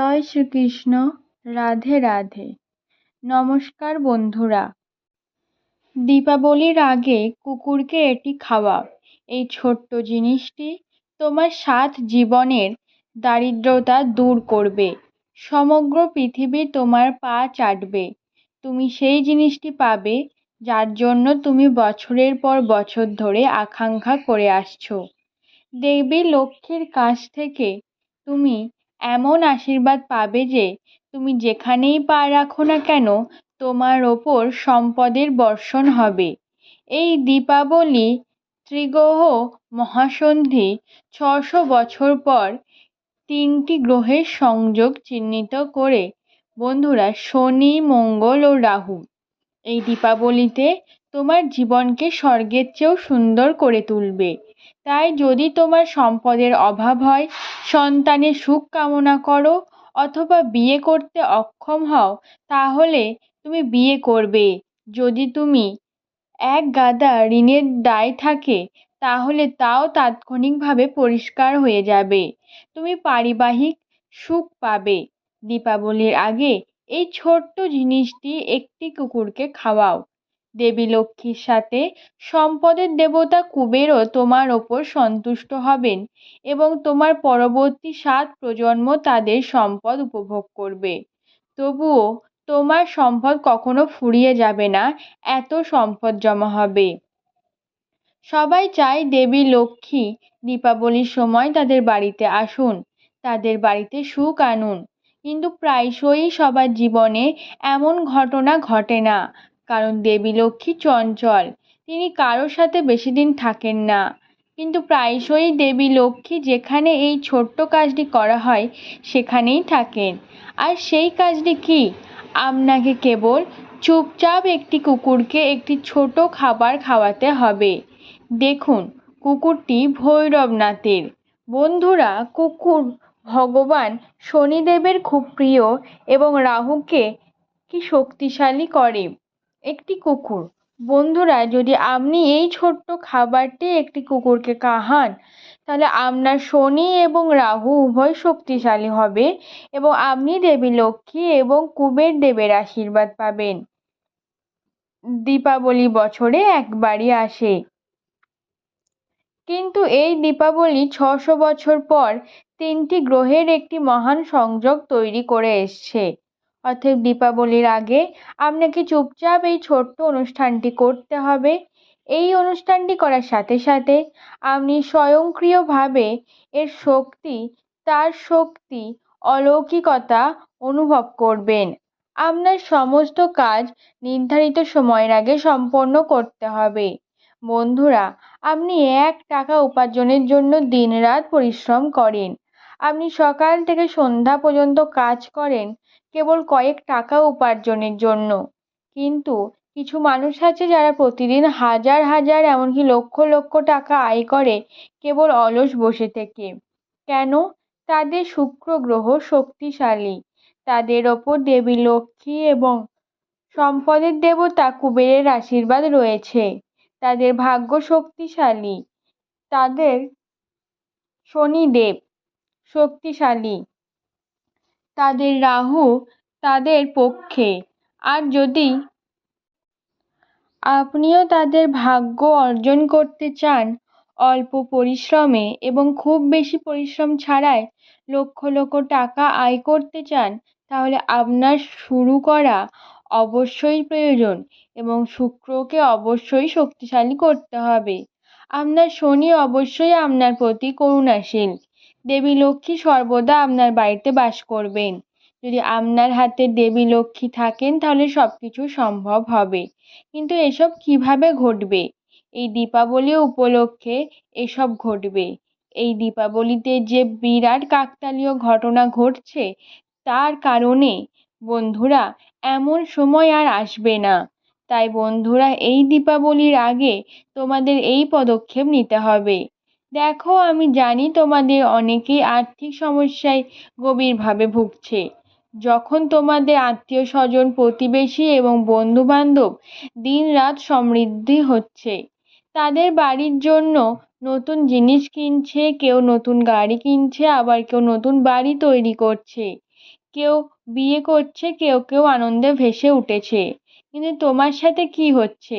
জয় শ্রীকৃষ্ণ, রাধে রাধে। নমস্কার বন্ধুরা। দীপাবলির আগে কুকুরকে এটি খাওয়াও এই ছোট্ট জিনিসটি তোমার সাত জীবনের দারিদ্রতা দূর করবে। সমগ্র পৃথিবী তোমার পা চাটবে। তুমি সেই জিনিসটি পাবে যার জন্য তুমি বছরের পর বছর ধরে আকাঙ্ক্ষা করে আসছো। দেবী লক্ষ্মীর কাছ থেকে তুমি এমন আশীর্বাদ পাবে যে, তুমি যেখানেই পা রাখো না কেন, তোমার ওপর সম্পদের বর্ষণ হবে। এই দীপাবলি ত্রিগ্রহ মহাসন্ধি ছশো বছর পর তিনটি গ্রহের সংযোগ চিহ্নিত করে, বন্ধুরা শনি, মঙ্গল ও রাহু, এই দীপাবলিতে তোমার জীবনকে স্বর্গের চেয়েও সুন্দর করে তুলবে। তাই যদি তোমার সম্পদের অভাব হয়, সন্তানের সুখ কামনা করো, অথবা বিয়ে করতে অক্ষম হও, তাহলে তুমি বিয়ে করবে। যদি তুমি এক গাদা ঋণের দায় থাকে, তাহলে তাও তাৎক্ষণিকভাবে পরিষ্কার হয়ে যাবে। তুমি পারিবারিক সুখ পাবে। দীপাবলির আগে এই ছোট্ট জিনিসটি একটি কুকুরকে খাওয়াও। দেবী লক্ষ্মীর সাথে সম্পদের দেবতা কুবেরও তোমার ওপর সন্তুষ্ট হবেন এবং তোমার পরবর্তী সাত প্রজন্ম তাদের সম্পদ উপভোগ করবে। তবুও তোমার সম্পদ কখনো ফুরিয়ে যাবে না, এত সম্পদ জমা হবে। সবাই চায় দেবী লক্ষ্মী দীপাবলির সময় তাদের বাড়িতে আসুন, তাদের বাড়িতে সুখ আনুন। কিন্তু প্রায়শই সবার জীবনে এমন ঘটনা ঘটে না কারণ দেবী লক্ষ্মী চঞ্চল। তিনি কারোর সাথে বেশি দিন থাকেন না। কিন্তু প্রায়শই দেবী লক্ষ্মী যেখানে এই ছোট্ট কাজটি করা হয়, সেখানেই থাকেন। আর সেই কাজটি কি? আপনাকে কেবল চুপচাপ একটি কুকুরকে একটি ছোট খাবার খাওয়াতে হবে। দেখুন, কুকুরটি ভৈরবনাথের। বন্ধুরা, কুকুর ভগবান শনিদেবের খুব প্রিয় এবং রাহুকে কি শক্তিশালী করে। একটি কুকুর। বন্ধুরা, যদি আপনি এই ছোট্ট খাবারটি একটি কুকুরকে খাওয়ান, তাহলে আপনার শনি এবং রাহু উভয় শক্তিশালী হবে এবং আপনি দেবী লক্ষ্মী এবং কুবের দেবের আশীর্বাদ পাবেন। দীপাবলি বছরে একবারই আসে। কিন্তু এই দীপাবলি ছশো বছর পর তিনটি গ্রহের একটি মহান সংযোগ তৈরি করে এসছে। অর্থাৎ দীপাবলির আগে আপনাকে চুপচাপ এই ছোট্ট অনুষ্ঠানটি করতে হবে। এই অনুষ্ঠানটি করার সাথে সাথে আপনি স্বয়ংক্রিয়ভাবে এর শক্তি, তার শক্তি, অলৌকিকতা অনুভব করবেন। আপনার সমস্ত কাজ নির্ধারিত সময়ের আগে সম্পন্ন করতে হবে। বন্ধুরা, আপনি এক টাকা উপার্জনের জন্য দিনরাত পরিশ্রম করেন। আপনি সকাল থেকে সন্ধ্যা পর্যন্ত কাজ করেন। কেবল কয়েক টাকা উপার্জনের জন্য। কিন্তু কিছু মানুষ আছে যারা প্রতিদিন হাজার হাজার, এমনকি লক্ষ লক্ষ টাকা আয় করে কেবল অলস বসে থেকে। কেন? তাদের শুক্র গ্রহ শক্তিশালী। তাদের ওপর দেবী লক্ষ্মী এবং সম্পদের দেবতা কুবেরের আশীর্বাদ রয়েছে। তাদের ভাগ্য শক্তিশালী। তাদের শনিদেব শক্তিশালী। তাদের রাহু তাদের পক্ষে। আর যদি আপনিও তাদের ভাগ্য অর্জন করতে চান, অল্প পরিশ্রমে এবং খুব বেশি পরিশ্রম ছাড়াই লক্ষ লক্ষ টাকা আয় করতে চান, তাহলে আপনার শুরু করা অবশ্যই প্রয়োজন এবং শুক্রকে অবশ্যই শক্তিশালী করতে হবে। আপনার শনি অবশ্যই আপনার প্রতি করুণাশীল। দেবী লক্ষ্মী সর্বদা আপনার বাড়িতে বাস করবেন। যদি আপনার হাতে দেবী লক্ষ্মী থাকেন, তাহলে সব কিছু সম্ভব হবে। কিন্তু এসব কীভাবে ঘটবে? এই দীপাবলি উপলক্ষে এসব ঘটবে। এই দীপাবলিতে যে বিরাট কাকতালীয় ঘটনা ঘটছে, তার কারণে বন্ধুরা, এমন সময় আর আসবে না। তাই বন্ধুরা, এই দীপাবলির আগে তোমাদের এই পদক্ষেপ নিতে হবে। দেখো, আমি জানি তোমাদের অনেকেই আর্থিক সমস্যায় গভীরভাবে ভুগছে। যখন তোমাদের আত্মীয় স্বজন প্রতিবেশী এবং বন্ধুবান্ধব দিন রাত সমৃদ্ধি হচ্ছে, তাদের বাড়ির জন্য নতুন জিনিস কিনছে, কেউ নতুন গাড়ি কিনছে, আবার কেউ নতুন বাড়ি তৈরি করছে, কেউ বিয়ে করছে, কেউ কেউ আনন্দে ভেসে উঠেছে। কিন্তু তোমার সাথে কি হচ্ছে?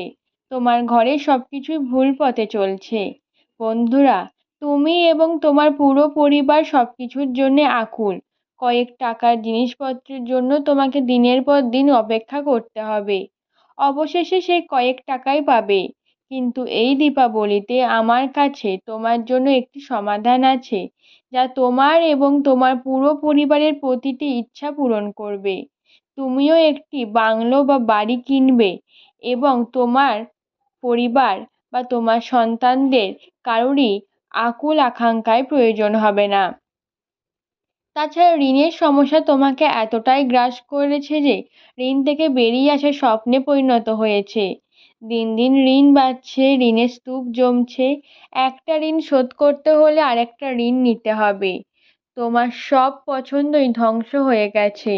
তোমার ঘরে সব কিছুই ভুল পথে চলছে। বন্ধুরা, তুমি এবং তোমার পুরো পরিবার সব কিছুর জন্যে আকুল। কয়েক টাকার জিনিসপত্রের জন্য তোমাকে দিনের পর দিন অপেক্ষা করতে হবে। অবশেষে সে কয়েক টাকাই পাবে। কিন্তু এই দীপাবলিতে আমার কাছে তোমার জন্য একটি সমাধান আছে, যা তোমার এবং তোমার পুরো পরিবারের প্রতিটি ইচ্ছা পূরণ করবে। তুমিও একটি বাংলো বা বাড়ি কিনবে এবং তোমার পরিবার বা তোমার সন্তানদের কারোরই আকুল আকাঙ্ক্ষায় প্রয়োজন হবে না। তাছাড়া ঋণের সমস্যা তোমাকে এতটাই গ্রাস করেছে যে, ঋণ থেকে বেরিয়ে আসা স্বপ্নে পরিণত হয়েছে। দিন দিন ঋণ বাড়ছে, ঋণের স্তূপ জমছে। একটা ঋণ শোধ করতে হলে আরেকটা ঋণ নিতে হবে। তোমার সব পছন্দই ধ্বংস হয়ে গেছে।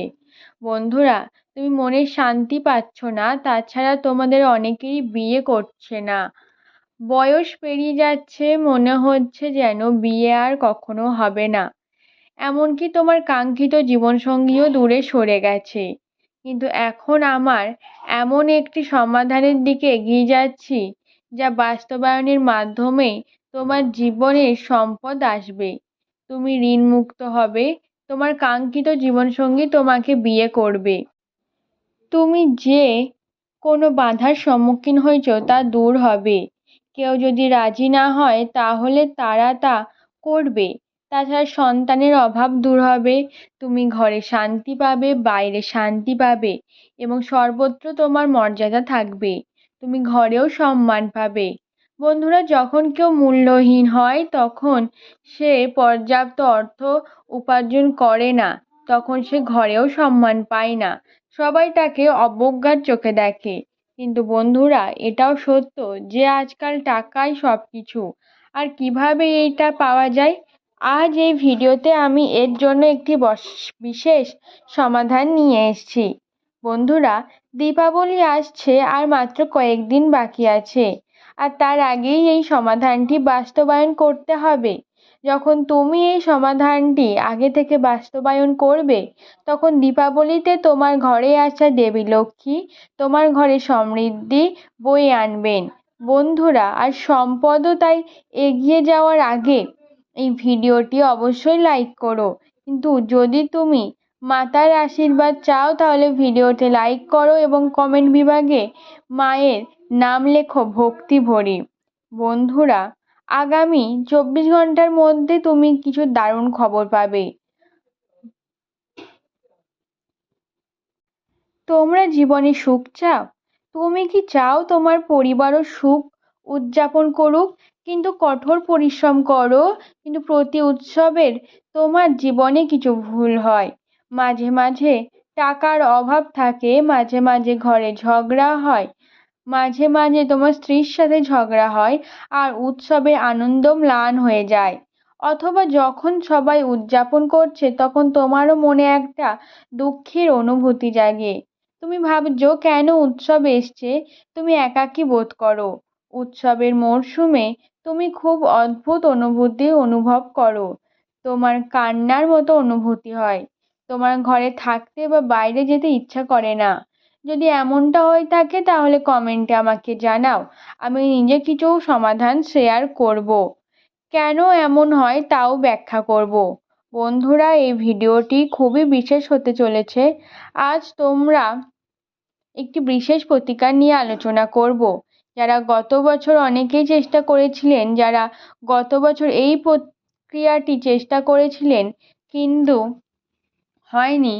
বন্ধুরা, তুমি মনে শান্তি পাচ্ছ না, তাছাড়া তোমাদের অনেকেই বিয়ে করছে না। বয়স পেরিয়ে যাচ্ছে, মনে হচ্ছে যেন বিয়ে আর কখনো হবে না। এমনকি তোমার কাঙ্ক্ষিত জীবনসঙ্গীও দূরে সরে গেছে। কিন্তু এখন আমার এমন একটি সমাধানের দিকে এগিয়ে যাচ্ছি, যা বাস্তবায়নের মাধ্যমে তোমার জীবনে সম্পদ আসবে। তুমি ঋণমুক্ত হবে, তোমার কাঙ্ক্ষিত জীবনসঙ্গী তোমাকে বিয়ে করবে। তুমি যে কোনো বাধার সম্মুখীন হয়েছ তা দূর হবে। কেউ যদি রাজি না হয়, তাহলে তারা তা করবে। তাছাড়া সন্তানের অভাব দূর হবে, তুমি ঘরে শান্তি পাবে, বাইরে শান্তি পাবে, এবং সর্বত্র তোমার মর্যাদা থাকবে। তুমি ঘরেও সম্মান পাবে। বন্ধুরা, যখন কেউ মূল্যহীন হয়, তখন সে পর্যাপ্ত অর্থ উপার্জন করে না, তখন সে ঘরেও সম্মান পায় না। সবাই তাকে অবজ্ঞার চোখে দেখে। কিন্তু বন্ধুরা, এটাও সত্য যে আজকাল টাকাই সব কিছু আর কীভাবে এইটা পাওয়া যায়? আজ এই ভিডিওতে আমি এর জন্য একটি বিশেষ সমাধান নিয়ে এসেছি। বন্ধুরা, দীপাবলি আসছে আর মাত্র কয়েকদিন বাকি আছে। আর তার আগেই এই সমাধানটি বাস্তবায়ন করতে হবে। যখন তুমি এই সমাধানটি আগে থেকে বাস্তবায়ন করবে, তখন দীপাবলিতে তোমার ঘরে আসা দেবী লক্ষ্মী তোমার ঘরে সমৃদ্ধি বয়ে আনবেন। বন্ধুরা, আর সম্পদও তাই এগিয়ে যাওয়ার আগে এই ভিডিওটি অবশ্যই লাইক করো। কিন্তু যদি তুমি মাতার আশীর্বাদ চাও, তাহলে ভিডিওতে লাইক করো এবং কমেন্ট বিভাগে মায়ের নাম লেখো ভক্তি ভরি। বন্ধুরা আগামী চব্বিশ ঘণ্টার মধ্যে তুমি কিছু দারুণ খবর পাবে। তোমরা জীবনে সুখ চাও? তুমি কি চাও তোমার পরিবারও সুখ উদযাপন করুক? কিন্তু কঠোর পরিশ্রম করো, কিন্তু প্রতি উৎসবের তোমার জীবনে কিছু ভুল হয়। মাঝে মাঝে টাকার অভাব থাকে, মাঝে মাঝে ঘরে ঝগড়া হয় মাঝে মাঝে তোমার স্ত্রীর সাথে ঝগড়া হয় আর উৎসবে আনন্দ ম্লান হয়ে যায়। অথবা যখন সবাই উদযাপন করছে, তখন তোমারও মনে একটা দুঃখের অনুভূতি জাগে। তুমি ভাবছ, কেন উৎসব এসছে? তুমি একাকী বোধ করো। উৎসবের মরশুমে তুমি খুব অদ্ভুত অনুভূতি অনুভব করো। তোমার কান্নার মতো অনুভূতি হয়। তোমার ঘরে থাকতে বা বাইরে যেতে ইচ্ছা করে না। যদি এমনটা হয়ে থাকে তাহলে কমেন্টে আমাকে জানাও। আমি নিজে কিছু সমাধান শেয়ার করব। কেন এমন হয় তাও ব্যাখ্যা করব। বন্ধুরা, এই ভিডিওটি খুবই বিশেষ হতে চলেছে। আজ তোমরা একটি বিশেষ প্রতিকার নিয়ে আলোচনা করব। যারা গত বছর অনেকেই চেষ্টা করেছিলেন, যারা গত বছর এই প্রক্রিয়াটি চেষ্টা করেছিলেন, কিন্তু হয়নি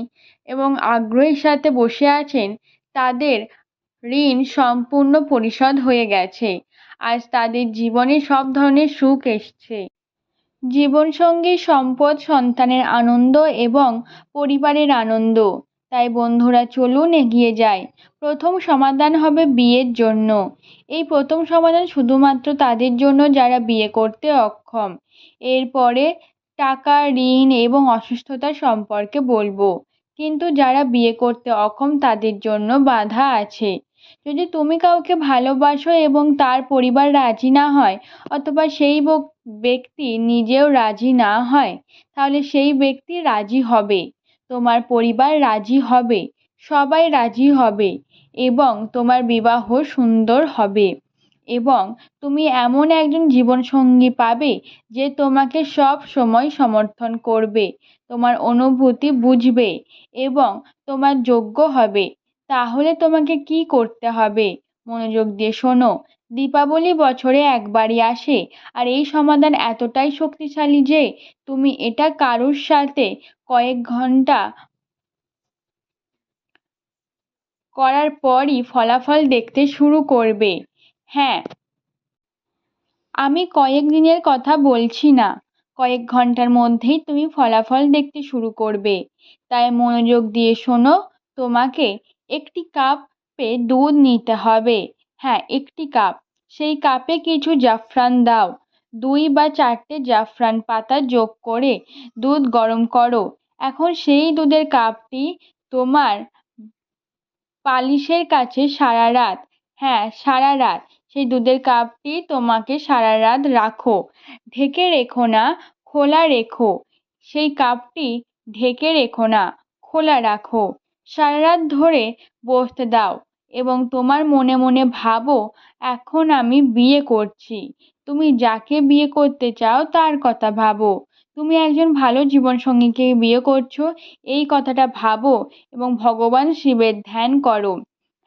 এবং আগ্রহের সাথে বসে আছেন, তাদের ঋণ সম্পূর্ণ পরিশোধ হয়ে গেছে। আজ তাদের জীবনে সব ধরনের সুখ এসছে। জীবনসঙ্গী, সম্পদ, সন্তানের আনন্দ এবং পরিবারের আনন্দ। তাই বন্ধুরা, চলুন এগিয়ে যাই। প্রথম সমাধান হবে বিয়ের জন্য। এই প্রথম সমাধান শুধুমাত্র তাদের জন্য যারা বিয়ে করতে অক্ষম। এরপরে টাকা ঋণ এবং অসুস্থতা সম্পর্কে বলব। কিন্তু যারা বিয়ে করতে অক্ষম তাদের জন্য বাধা আছে। যদি তুমি কাউকে ভালোবাসো এবং তার পরিবার রাজি না হয় অথবা সেই ব্যক্তি নিজেও রাজি না হয়, তাহলে সেই ব্যক্তি রাজি হবে। তোমার পরিবার রাজি হবে, সবাই রাজি হবে এবং তোমার বিবাহ সুন্দর হবে। এবং তুমি এমন একজন জীবনসঙ্গী পাবে যে তোমাকে সব সময় সমর্থন করবে, তোমার অনুভূতি বুঝবে এবং তোমার যোগ্য হবে। তাহলে তোমাকে কি করতে হবে? মনোযোগ দিয়ে শোনো, দীপাবলি বছরে একবারই আসে আর এই সমাধান এতটাই শক্তিশালী যে তুমি এটা কারোর সাথে কয়েক ঘণ্টা করার পরই ফলাফল দেখতে শুরু করবে। হ্যাঁ। আমি কয়েক দিনের কথা বলছি না। কয়েক ঘণ্টার মধ্যেই তুমি ফলাফল দেখতে শুরু করবে। তাই মনোযোগ দিয়ে শোনো, তোমাকে একটি কাপে দুধ নিতে হবে। হ্যাঁ একটি কাপ। সেই কাপে কিছু জাফরান দাও। দুই বা চারটে জাফরান পাতা যোগ করে দুধ গরম করো। এখন সেই দুধের কাপটি তোমার পালিশের কাছে সারা রাত। হ্যাঁ সারা রাত। সেই দুধের কাপটি তোমাকে সারা রাত রাখো। ঢেকে রেখো না, খোলা রেখো। সেই কাপটি ঢেকে রেখো না, খোলা রাখো। সারা রাত ধরে বসতে দাও এবং তোমার মনে মনে ভাবো, এখন আমি বিয়ে করছি। তুমি যাকে বিয়ে করতে চাও তার কথা ভাবো। তুমি একজন ভালো জীবনসঙ্গীকে বিয়ে করছ, এই কথাটা ভাবো এবং ভগবান শিবের ধ্যান করো।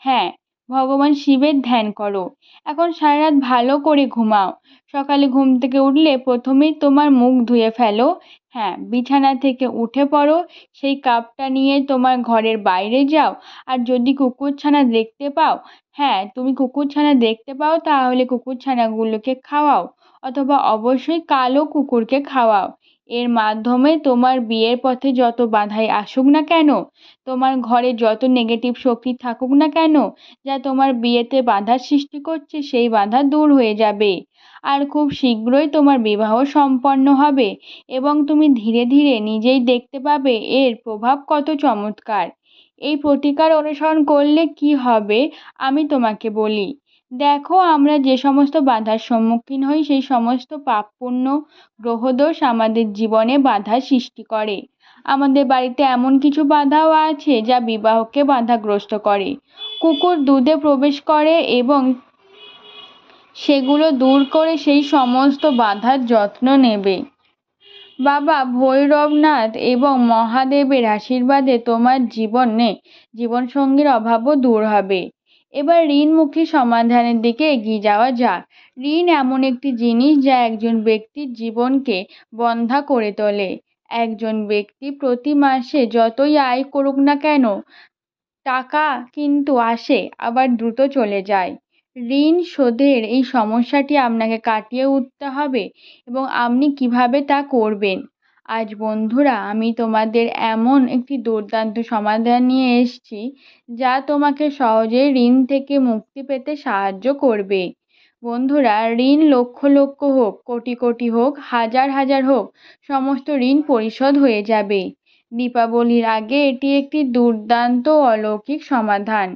হ্যাঁ ভগবান শিবের ধ্যান করো। এখন সারা রাত ভালো করে ঘুমাও। সকালে ঘুম থেকে উঠলে প্রথমেই তোমার মুখ ধুয়ে ফেলো। হ্যাঁ বিছানা থেকে উঠে পড়ো। সেই কাপটা নিয়ে তোমার ঘরের বাইরে যাও। আর যদি কুকুরছানা দেখতে পাও হ্যাঁ তুমি কুকুরছানা দেখতে পাও, তাহলে কুকুরছানাগুলোকে খাওয়াও। অথবা অবশ্যই কালো কুকুরকে খাওয়াও। এর মাধ্যমে তোমার বিয়ের পথে যত বাধাই আসুক না কেন, তোমার ঘরে যত নেগেটিভ শক্তি থাকুক না কেন, যা তোমার বিয়েতে বাধার সৃষ্টি করছে, সেই বাধা দূর হয়ে যাবে। আর খুব শীঘ্রই তোমার বিবাহ সম্পন্ন হবে এবং তুমি ধীরে ধীরে নিজেই দেখতে পাবে এর প্রভাব কত চমৎকার। এই প্রতিকার অনুসরণ করলে কি হবে, আমি তোমাকে বলি। দেখো, আমরা যে সমস্ত বাধার সম্মুখীন হই, সেই সমস্ত পাপপুণ্য গ্রহদোষ আমাদের জীবনে বাধা সৃষ্টি করে। আমাদের বাড়িতে এমন কিছু বাধাও আছে যা বিবাহকে বাধাগ্রস্ত করে। কুকুর দুধে প্রবেশ করে এবং সেগুলো দূর করে সেই সমস্ত বাধার যত্ন নেবে। বাবা, ভৈরবনাথ এবং মহাদেবের আশীর্বাদে তোমার জীবনে জীবনসঙ্গীর অভাবও দূর হবে। এবার ঋণমুখী সমাধানের দিকে এগিয়ে যাওয়া যাক। ঋণ এমন একটি জিনিস যা একজন ব্যক্তির জীবনকে বন্ধা করে তোলে। একজন ব্যক্তি প্রতি মাসে যতই আয় করুক না কেন, টাকা কিন্তু আসে, আবার দ্রুত চলে যায়। ঋণ শোধের এই সমস্যাটি আপনাকে কাটিয়ে উঠতে হবে এবং আপনি কীভাবে তা করবেন? আজ বন্ধুরা, আমি তোমাদের এমন একটি দুর্দান্ত সমাধান নিয়ে এসেছি যা তোমাকে সহজে ঋণ থেকে মুক্তি পেতে সাহায্য করবে। বন্ধুরা, ঋণ লক্ষ লক্ষ হোক, কোটি কোটি হোক, হাজার হাজার হোক, সমস্ত ঋণ পরিশোধ হয়ে যাবে। দীপাবলির আগে এটি একটি দুর্দান্ত অলৌকিক সমাধান।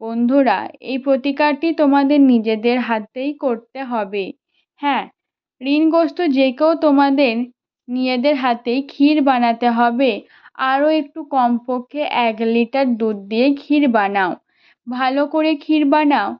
বন্ধুরা, এই প্রতিকারটি তোমাদের নিজেদের হাতেই করতে হবে। হ্যাঁ ঋণগ্রস্ত যে কেউ তোমাদের নিজেদের হাতেই ক্ষীর বানাতে হবে। আরও একটু কমপক্ষে এক লিটার দুধ দিয়ে ক্ষীর বানাও। ভালো করে ক্ষীর বানাও।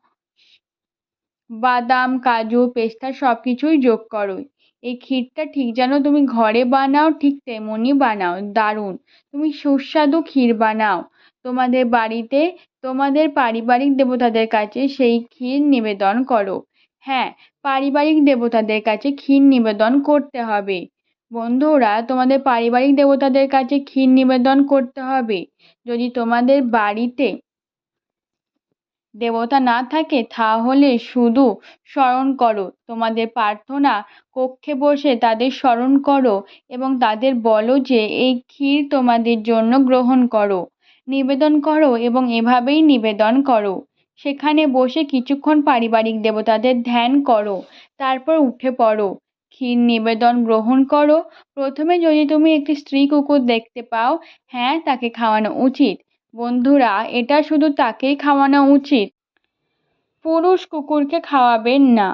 বাদাম, কাজু, পেস্তা সব কিছুই যোগ করো। এই ক্ষীরটা ঠিক যেন তুমি ঘরে বানাও, ঠিক তেমনই বানাও। দারুণ। তুমি সুস্বাদু ক্ষীর বানাও। তোমাদের বাড়িতে, তোমাদের পারিবারিক দেবতাদের কাছে সেই ক্ষীর নিবেদন করো। হ্যাঁ পারিবারিক দেবতাদের কাছে ক্ষীর নিবেদন করতে হবে। বন্ধুরা, তোমাদের পারিবারিক দেবতাদের কাছে ক্ষীর নিবেদন করতে হবে। যদি তোমাদের বাড়িতে দেবতা না থাকে, তাহলে শুধু স্মরণ করো। তোমাদের প্রার্থনা কক্ষে বসে তাদের স্মরণ করো এবং তাদের বলো যে, এই ক্ষীর তোমাদের জন্য গ্রহণ করো। নিবেদন করো এবং এভাবেই নিবেদন করো। সেখানে বসে কিছুক্ষণ পারিবারিক দেবতাদের ধ্যান করো। তারপর উঠে পড়ো। ক্ষীর নিবেদন গ্রহণ করো। প্রথমে যদি তুমি একটি স্ত্রী কুকুর দেখতে পাও হ্যাঁ তাকে খাওয়ানো উচিত। বন্ধুরা, এটা শুধু তাকেই খাওয়ানো উচিত। পুরুষ কুকুরকে খাওয়াবেন না।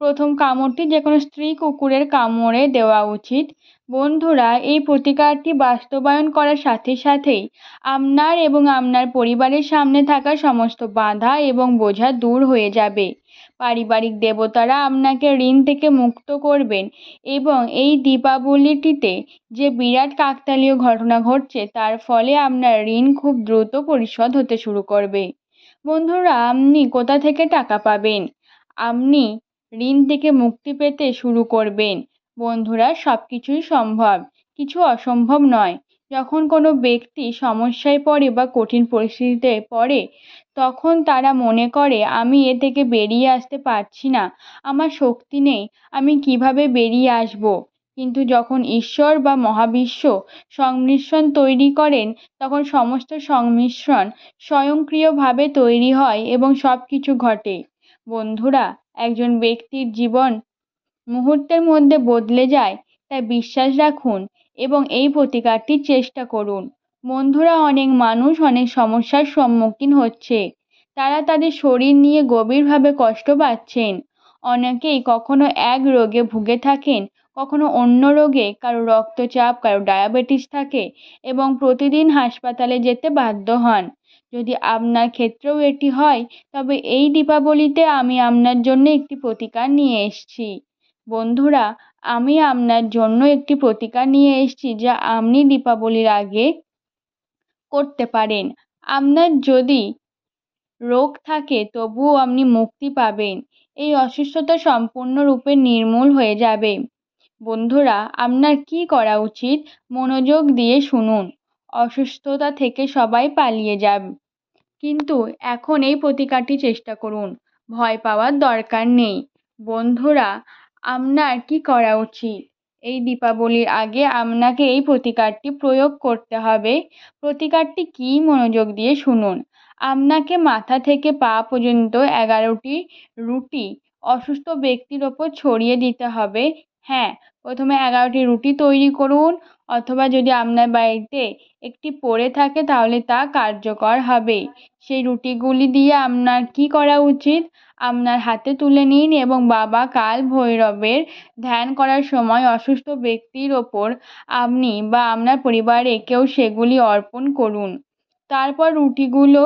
প্রথম কামড়টি যে কোনো স্ত্রী কুকুরের কামড়ে দেওয়া উচিত। বন্ধুরা, এই প্রতিকারটি বাস্তবায়ন করার সাথে সাথেই আপনার এবং আপনার পরিবারের সামনে থাকা সমস্ত বাধা এবং বোঝা দূর হয়ে যাবে। পারিবারিক দেবতারা আপনাকে ঋণ থেকে মুক্ত করবেন এবং এই দীপাবলিটিতে যে বিরাট কাকতালীয় ঘটনা ঘটছে, তার ফলে আপনার ঋণ খুব দ্রুত পরিশোধ হতে শুরু করবে। বন্ধুরা, আপনি কোথা থেকে টাকা পাবেন? আপনি ঋণ থেকে মুক্তি পেতে শুরু করবেন। বন্ধুরা সব কিছুই সম্ভব। কিছু অসম্ভব নয়। যখন কোনো ব্যক্তি সমস্যায় পড়ে বা কঠিন পরিস্থিতিতে পড়ে তখন তারা মনে করে, আমি এ থেকে বেরিয়ে আসতে পারছি না। আমার শক্তি নেই। আমি কীভাবে বেরিয়ে আসব? কিন্তু যখন ঈশ্বর বা মহাবিশ্ব সংমিশ্রণ তৈরি করেন, তখন সমস্ত সংমিশ্রণ স্বয়ংক্রিয়ভাবে তৈরি হয় এবং সব কিছু ঘটে। বন্ধুরা, একজন ব্যক্তির জীবন মুহূর্তের মধ্যে বদলে যায়, তাই বিশ্বাস রাখুন এবং এই প্রতিকারটির চেষ্টা করুন। বন্ধুরা, অনেক মানুষ অনেক সমস্যার সম্মুখীন হচ্ছে। তারা তাদের শরীর নিয়ে গভীরভাবে কষ্ট পাচ্ছেন। অনেকেই কখনো এক রোগে ভুগে থাকেন, কখনো অন্য রোগে, কারও রক্তচাপ, কারও ডায়াবেটিস থাকে এবং প্রতিদিন হাসপাতালে যেতে বাধ্য হন। যদি আপনার ক্ষেত্রেও এটি হয়, তবে এই দীপাবলিতে আমি আপনার জন্য একটি প্রতিকার নিয়ে এসেছি। বন্ধুরা, আমি আপনার জন্য একটি প্রতিকার নিয়ে এসেছি যা আপনি দীপাবলির আগে করতে পারেন। আপনার যদি রোগ থাকে, তবুও আপনি মুক্তি পাবেন। এই অসুস্থতা সম্পূর্ণরূপে নির্মূল হয়ে যাবে। বন্ধুরা, আপনার কী করা উচিত? মনোযোগ দিয়ে শুনুন। অসুস্থতা থেকে সবাই পালিয়ে যান কিন্তু এখন এই প্রতিকারটি চেষ্টা করুন। ভয় পাওয়ার দরকার নেই। বন্ধুরা, আপনার কী করা উচিত? এই দীপাবলির আগে আপনাকে এই প্রতিকারটি প্রয়োগ করতে হবে। প্রতিকারটি কী মনোযোগ দিয়ে শুনুন। আপনাকে মাথা থেকে পা পর্যন্ত এগারোটি রুটি অসুস্থ ব্যক্তির ওপর ছড়িয়ে দিতে হবে। হ্যাঁ প্রথমে এগারোটি রুটি তৈরি করুন অথবা যদি আপনার বাড়িতে একটি পড়ে থাকে তাহলে তা কার্যকর হবে। সেই রুটিগুলি দিয়ে আপনার কী করা উচিত? আপনার হাতে তুলে নিন এবং বাবা কাল ভৈরবের ধ্যান করার সময় অসুস্থ ব্যক্তির ওপর আপনি বা আপনার পরিবারে কেউ সেগুলি অর্পণ করুন। তারপর রুটিগুলো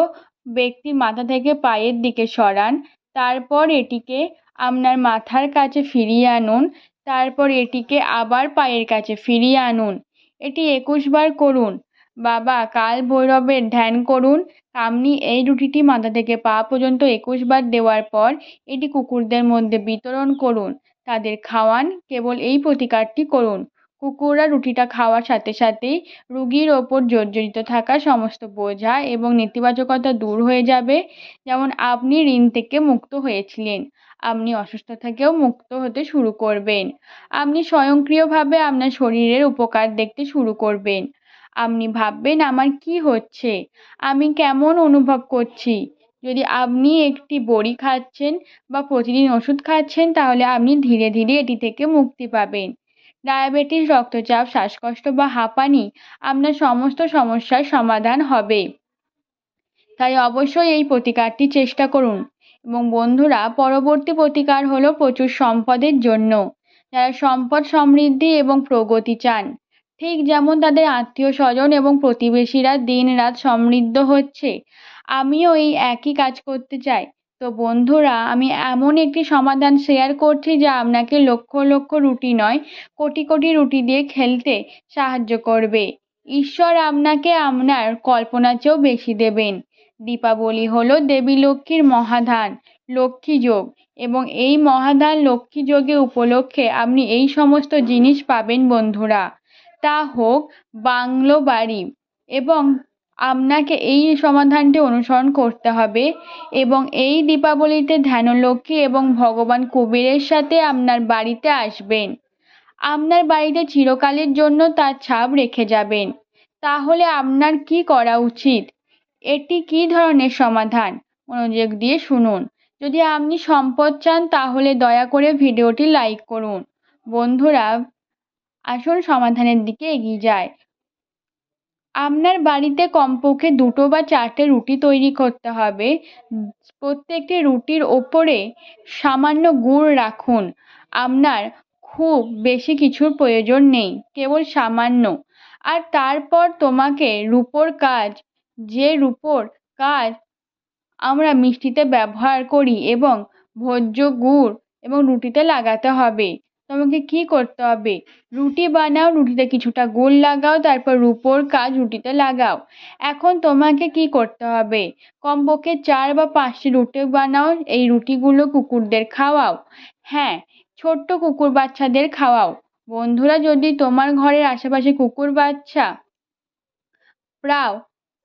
ব্যক্তির মাথা থেকে পায়ের দিকে সরান। তারপর এটিকে আপনার মাথার কাছে ফিরিয়ে আনুন। তারপর এটিকে আবার পায়ের কাছে ফিরিয়ে আনুন। এটি একুশ বার করুন। বাবা, কাল ভৈরবের ধ্যান করুন। আপনি এই রুটিটি মাথা থেকে পা পর্যন্ত একুশ বার দেওয়ার পর এটি কুকুরদের মধ্যে বিতরণ করুন। তাদের খাওয়ান, কেবল এই প্রতিকারটি করুন। কুকুররা রুটিটা খাওয়ার সাথে সাথেই রুগীর ওপর জর্জরিত থাকা সমস্ত বোঝা এবং নেতিবাচকতা দূর হয়ে যাবে। যেমন আপনি ঋণ থেকে মুক্ত হয়েছিলেন, আপনি অসুস্থ থেকেও মুক্ত হতে শুরু করবেন। আপনি স্বয়ংক্রিয়ভাবে আপনার শরীরের উপকার দেখতে শুরু করবেন। আপনি ভাববেন আমার কী হচ্ছে? আমি কেমন অনুভব করছি? যদি আপনি একটি বড়ি খাচ্ছেন বা প্রতিদিন ওষুধ খাচ্ছেন, তাহলে আপনি ধীরে ধীরে এটি থেকে মুক্তি পাবেন। ডায়াবেটিস, রক্তচাপ, শ্বাসকষ্ট বা হাঁপানি আপনার সমস্ত সমস্যার সমাধান হবে। তাই অবশ্যই এই প্রতিকারটি চেষ্টা করুন। এবং বন্ধুরা, পরবর্তী প্রতিকার হলো প্রচুর সম্পদের জন্য। যারা সম্পদ সমৃদ্ধি এবং প্রগতি চান ঠিক যেমন তাদের আত্মীয় স্বজন এবং প্রতিবেশীরা দিন রাত সমৃদ্ধ হচ্ছে, আমিও এই একই কাজ করতে চাই। তো বন্ধুরা, আমি এমন একটি সমাধান শেয়ার করছি যা আপনাকে লক্ষ লক্ষ রুটি নয়, কোটি কোটি রুটি দিয়ে খেলতে সাহায্য করবে। ঈশ্বর আপনাকে আপনার কল্পনার চেয়েও বেশি দেবেন। দীপাবলি হলো দেবী লক্ষ্মীর মহাধান লক্ষ্মী যোগ এবং এই মহাধান লক্ষ্মী যোগে উপলক্ষে আপনি এই সমস্ত জিনিস পাবেন বন্ধুরা। তা হোক, বাংলো বাড়ি। এবং আপনাকে এই সমাধানটি অনুসরণ করতে হবে। এবং এই দীপাবলিতে ধ্যানলক্ষ্মী এবং ভগবান কুবেরের সাথে আপনার বাড়িতে আসবেন। আপনার বাড়িতে চিরকালের জন্য তার ছাপ রেখে যাবেন। তাহলে আপনার কি করা উচিত? এটি কী ধরনের সমাধান? মনোযোগ দিয়ে শুনুন। যদি আপনি সম্পদ চান, তাহলে দয়া করে ভিডিওটি লাইক করুন। বন্ধুরা আসুন সমাধানের দিকে এগিয়ে যায়। আপনার বাড়িতে কমপক্ষে দুটো বা চারটে রুটি তৈরি করতে হবে। প্রত্যেকটি রুটির ওপরে সামান্য গুড় রাখুন। আপনার খুব বেশি কিছুর প্রয়োজন নেই, কেবল সামান্য। আর তারপর তোমাকে রুপোর কাজ, যে রুপোর কাজ আমরা মিষ্টিতে ব্যবহার করি এবং ভোজ্য গুড় এবং রুটিতে লাগাতে হবে। তোমাকে কী করতে হবে? রুটি বানাও, রুটিতে কিছুটা গোল লাগাও, তারপর রুপোর কাজ রুটিতে লাগাও। এখন তোমাকে কী করতে হবে? কমপক্ষে চার বা পাঁচটি রুটি বানাও, এই রুটিগুলো কুকুরদের খাওয়াও। হ্যাঁ ছোট্ট কুকুর বাচ্চাদের খাওয়াও। বন্ধুরা, যদি তোমার ঘরের আশেপাশে কুকুর বাচ্চা পাও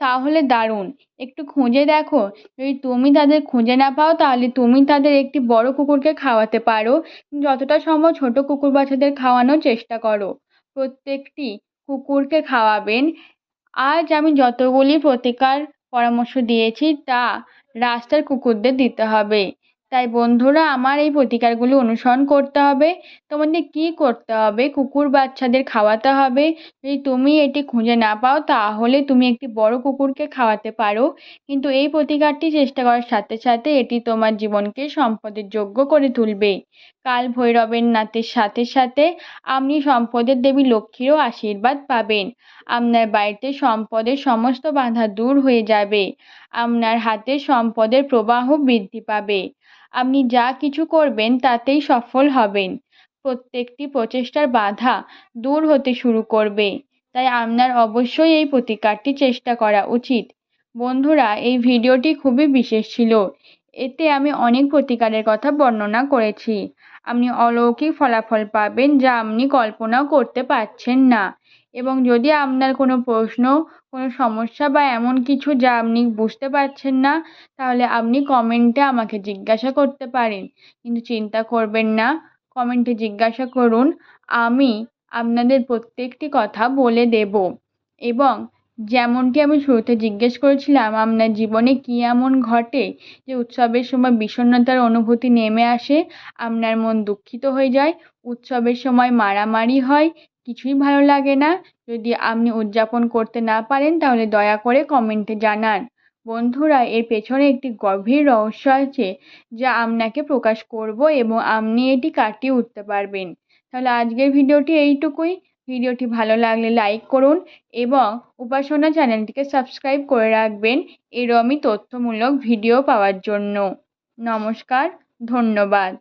তাহলে দারুণ। একটু খুঁজে দেখো। যদি তুমি তাদের খুঁজে না পাও, তাহলে তুমি তাদের একটি বড় কুকুরকে খাওয়াতে পারো। যতটা সম্ভব ছোট কুকুর বাচ্চাদের খাওয়ানোর চেষ্টা করো। প্রত্যেকটি কুকুরকে খাওয়াবেন। আজ আমি যতগুলি প্রতিকার পরামর্শ দিয়েছি, তা রাস্তার কুকুরদের দিতে হবে। তাই বন্ধুরা আমার এই প্রতিকারগুলি অনুসরণ করতে হবে। তোমাদের কী করতে হবে? কুকুর বাচ্চাদের খাওয়াতে হবে। যদি তুমি এটি খুঁজে না পাও, তাহলে তুমি একটি বড় কুকুরকে খাওয়াতে পারো। কিন্তু এই প্রতিকারটি চেষ্টা করার সাথে সাথে এটি তোমার জীবনকে সম্পদের যোগ্য করে তুলবে। কাল ভৈরবের নাথের সাথে সাথে আপনি সম্পদের দেবী লক্ষ্মীরও আশীর্বাদ পাবেন। আপনার বাড়িতে সম্পদের সমস্ত বাধা দূর হয়ে যাবে। আপনার হাতে সম্পদের প্রবাহ বৃদ্ধি পাবে। আপনি যা কিছু করবেন তাতেই সফল হবেন। প্রত্যেকটি প্রচেষ্টার বাধা দূর হতে শুরু করবে। তাই আপনার অবশ্যই এই প্রতিকারটি চেষ্টা করা উচিত। বন্ধুরা, এই ভিডিওটি খুবই বিশেষ ছিল। এতে আমি অনেক প্রতিকারের কথা বর্ণনা করেছি। আপনি অলৌকিক ফলাফল পাবেন যা আপনি কল্পনাও করতে পারছেন না। এবং যদি আপনার কোনো প্রশ্ন কোনো সমস্যা বা এমন কিছু যা আপনি বুঝতে পারছেন না, তাহলে আপনি কমেন্টে আমাকে জিজ্ঞাসা করতে পারেন। কিন্তু চিন্তা করবেন না কমেন্টে জিজ্ঞাসা করুন, আমি আপনাদের প্রত্যেকটি কথা বলে দেব। এবং যেমনটি আমি শুরুতে জিজ্ঞেস করেছিলাম, আপনার জীবনে কী এমন ঘটে যে উৎসবের সময় বিষণ্ণতার অনুভূতি নেমে আসে, আপনার মন দুঃখিত হয়ে যায়, উৎসবের সময় মারামারি হয় কিছুই ভালো লাগে না। যদি আপনি উদযাপন করতে না পারেন, তাহলে দয়া করে কমেন্টে জানান। বন্ধুরা, এর পেছনে একটি গভীর রহস্য আছে যা আপনাকে প্রকাশ করব এবং আপনি এটি কাটিয়ে উঠতে পারবেন। তাহলে আজকের ভিডিওটি এইটুকুই। ভিডিওটি ভালো লাগলে লাইক করুন এবং উপাসনা চ্যানেলটিকে সাবস্ক্রাইব করে রাখবেন। এরমই তথ্যমূলক ভিডিও পাওয়ার জন্য। নমস্কার, ধন্যবাদ।